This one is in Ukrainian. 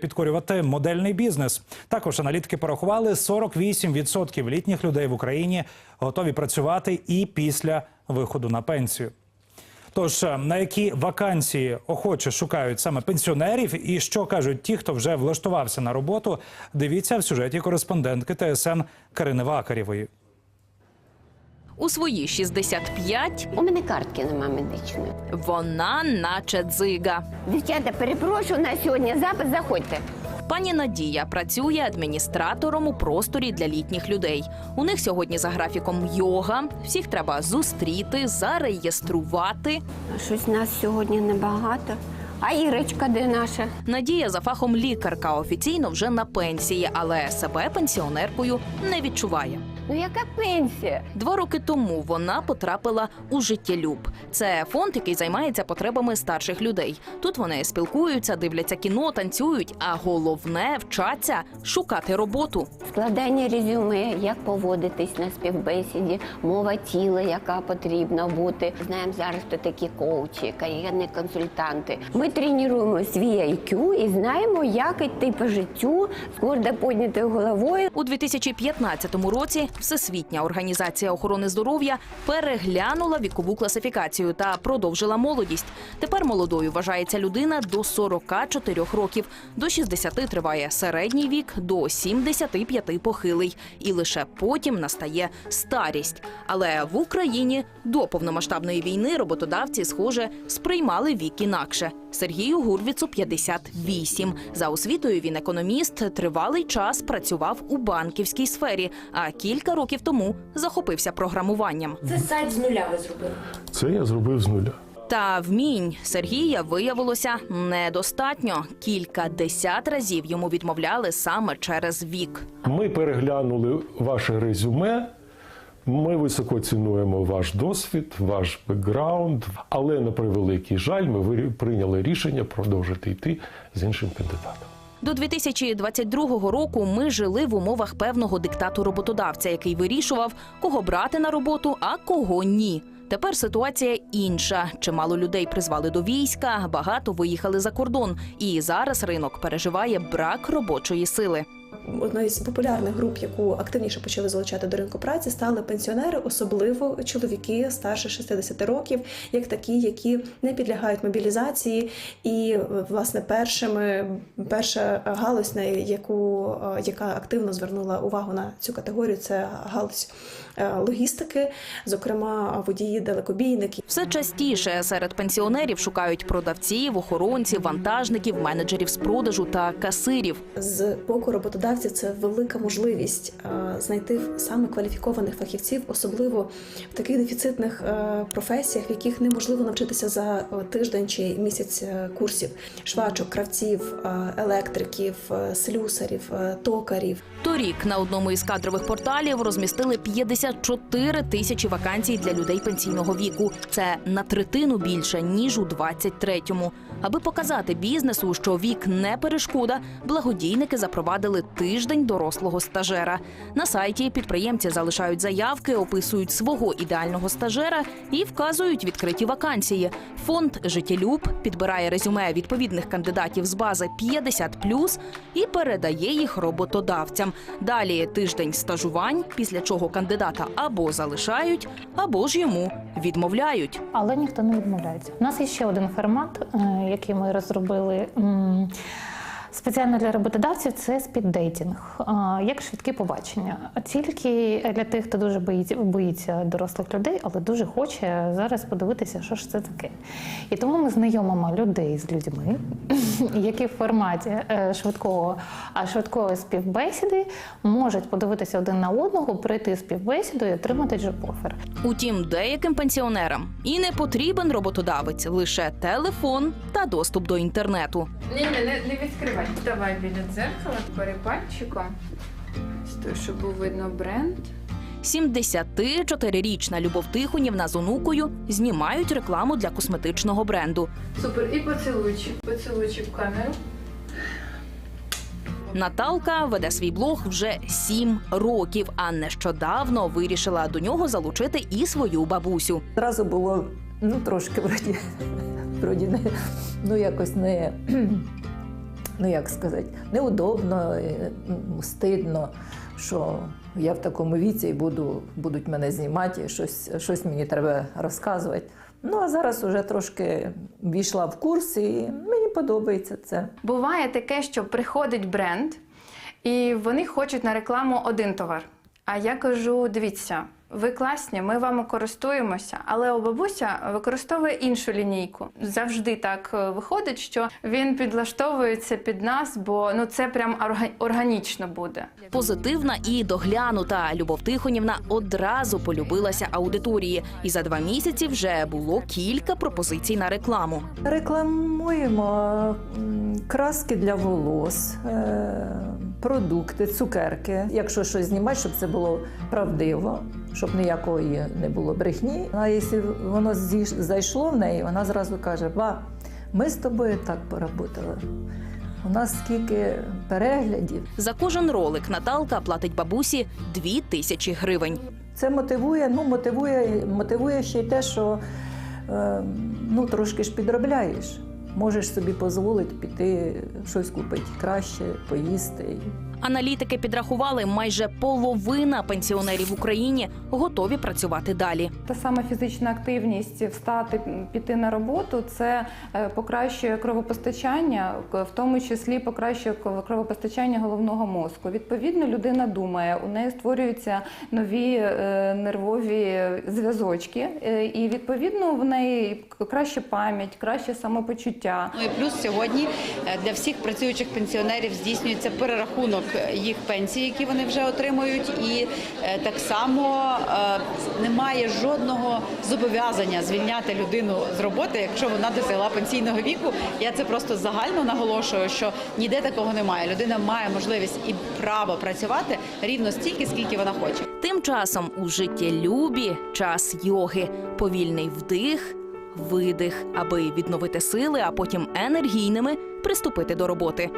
підкорювати модельний бізнес. Також аналітики порахували 48% літніх людей в Україні готові працювати і після виходу на пенсію. Тож е, на які вакансії охоче шукають саме пенсіонерів, і що кажуть ті, хто вже влаштувався на роботу, дивіться в сюжеті кореспондентки ТСН Карини Вакарєвої. У свої 65 У мене картки нема медичної. вона наче дзига. Дівчата, перепрошую на сьогодні запис. Заходьте. Пані Надія працює адміністратором у просторі для літніх людей. У них сьогодні за графіком йога. Всіх треба зустріти, зареєструвати. Щось нас сьогодні небагато. А Ірочка, де наша? Надія за фахом лікарка офіційно вже на пенсії, але себе пенсіонеркою не відчуває. Ну яка пенсія? Два роки тому вона потрапила у життєлюб. Це фонд, який займається потребами старших людей. Тут вони спілкуються, дивляться кіно, танцюють, а головне вчаться шукати роботу. Складання резюме, як поводитись на співбесіді, мова тіла, яка потрібна бути. Знаємо зараз, хто такі коучі, кар'єрні консультанти. Ми тренуємо свій IQ і знаємо, як йти по життю з гордо піднятою головою. У 2015 році Всесвітня організація охорони здоров'я переглянула вікову класифікацію та продовжила молодість. Тепер молодою вважається людина до 44 років. До 60 триває середній вік, до 75 похилий. І лише потім настає старість. Але в Україні до повномасштабної війни роботодавці, схоже, сприймали вік інакше. Сергію Гурвіцу 58. За освітою він економіст. Тривалий час працював у банківській сфері, а кілька років тому захопився програмуванням. Це сайт з нуля ви зробили. Це я зробив з нуля. Та вмінь Сергія виявилося недостатньо. Кілька десят разів йому відмовляли саме через вік. Ми переглянули ваше резюме. Ми високо цінуємо ваш досвід, ваш бекграунд, але на превеликий жаль, ми прийняли рішення продовжити йти з іншим кандидатом. До 2022 року ми жили в умовах певного диктату роботодавця, який вирішував, кого брати на роботу, а кого ні. Тепер ситуація інша. Чимало людей призвали до війська, багато виїхали за кордон, і зараз ринок переживає брак робочої сили. Одною з популярних груп, яку активніше почали залучати до ринку праці, стали пенсіонери, особливо чоловіки старше 60 років, як такі, які не підлягають мобілізації. І власне першими перша галузь, на яку яка активно звернула увагу на цю категорію, це галузь е, логістики, зокрема водії далекобійники. Все частіше серед пенсіонерів шукають продавців, охоронців, вантажників, менеджерів з продажу та касирів. З боку роботодавців це велика можливість е, знайти саме кваліфікованих фахівців, особливо в таких дефіцитних е, професіях, в яких неможливо навчитися за е, тиждень чи місяць курсів швачок, кравців, електриків, слюсарів, токарів. Торік на одному із кадрових порталів розмістили 54 тисячі вакансій для людей пенсійного віку. Це на третину більше ніж у 23-му. Аби показати бізнесу, що вік не перешкода, благодійники запровадили тиждень дорослого стажера. На сайті підприємці залишають заявки, описують свого ідеального стажера і вказують відкриті вакансії. Фонд Життєлюб підбирає резюме відповідних кандидатів з бази 50+, і передає їх роботодавцям. Далі тиждень стажувань, після чого кандидата або залишають, або ж йому відмовляють. але ніхто не відмовляється. У нас є ще один формат, е, який ми розробили. Спеціально для роботодавців це спіддейтінг, як швидкі побачення. Тільки для тих, хто дуже боїться, боїться дорослих людей, але дуже хоче зараз подивитися, що ж це таке. І тому ми знайомимо людей з людьми, які в форматі е, швидкого, а швидкої співбесіди можуть подивитися один на одного, пройти співбесіду і отримати джоб-офер. Утім, деяким пенсіонерам і не потрібен роботодавець, лише телефон та доступ до інтернету. Ні, ні, не, не відкривай. Давай біля дзеркала перепальчиком. З того, щоб був видно бренд. 74-річна Любов Тихонівна з онукою знімають рекламу для косметичного бренду. Супер. І поцілуйчик. Поцілуйчик в камеру. Наталка веде свій блог вже сім років, а нещодавно вирішила до нього залучити і свою бабусю. Зразу було ну трошки вроді, вроді не, ну якось не ну як сказати, неудобно, е, стидно, що я в такому віці і буду, будуть мене знімати, щось, щось мені треба розказувати. Ну а зараз вже трошки війшла в курс, і мені подобається це. Буває таке, що приходить бренд, і вони хочуть на рекламу один товар. А я кажу: дивіться, ви класні, ми вами користуємося, але у бабуся використовує іншу лінійку. Завжди так е, виходить, що він підлаштовується під нас, бо ну це прям органічно буде. Позитивна і доглянута Любов Тихонівна одразу полюбилася аудиторії, і за два місяці вже було кілька пропозицій на рекламу. Рекламуємо краски для волос, е, продукти, цукерки. Якщо щось знімати, щоб це було правдиво, щоб ніякої не було брехні. А якщо воно зайшло в неї, вона зразу каже: Ба, ми з тобою так поработали. У нас скільки переглядів. За кожен ролик Наталка платить бабусі дві тисячі гривень. Це мотивує, ну мотивує, мотивує ще й те, що е, ну, трошки ж підробляєш. Можеш собі дозволити піти щось купити краще, поїсти. Аналітики підрахували, майже половина пенсіонерів в Україні готові працювати далі. Та сама фізична активність, встати, піти на роботу, це е, покращує кровопостачання, в тому числі покращує кровопостачання головного мозку. Відповідно, людина думає, у неї створюються нові е, нервові зв'язочки, е, і відповідно в неї краще пам'ять, краще самопочуття. Ну і плюс сьогодні для всіх працюючих пенсіонерів здійснюється перерахунок їх пенсій, які вони вже отримують, і е, так само е, немає жодного зобов'язання звільняти людину з роботи, якщо вона досягла пенсійного віку. Я це просто загально наголошую, що ніде такого немає. Людина має можливість і право працювати рівно стільки, скільки вона хоче. Тим часом у життєлюбі час йоги, повільний вдих, видих, аби відновити сили, а потім енергійними приступити до роботи.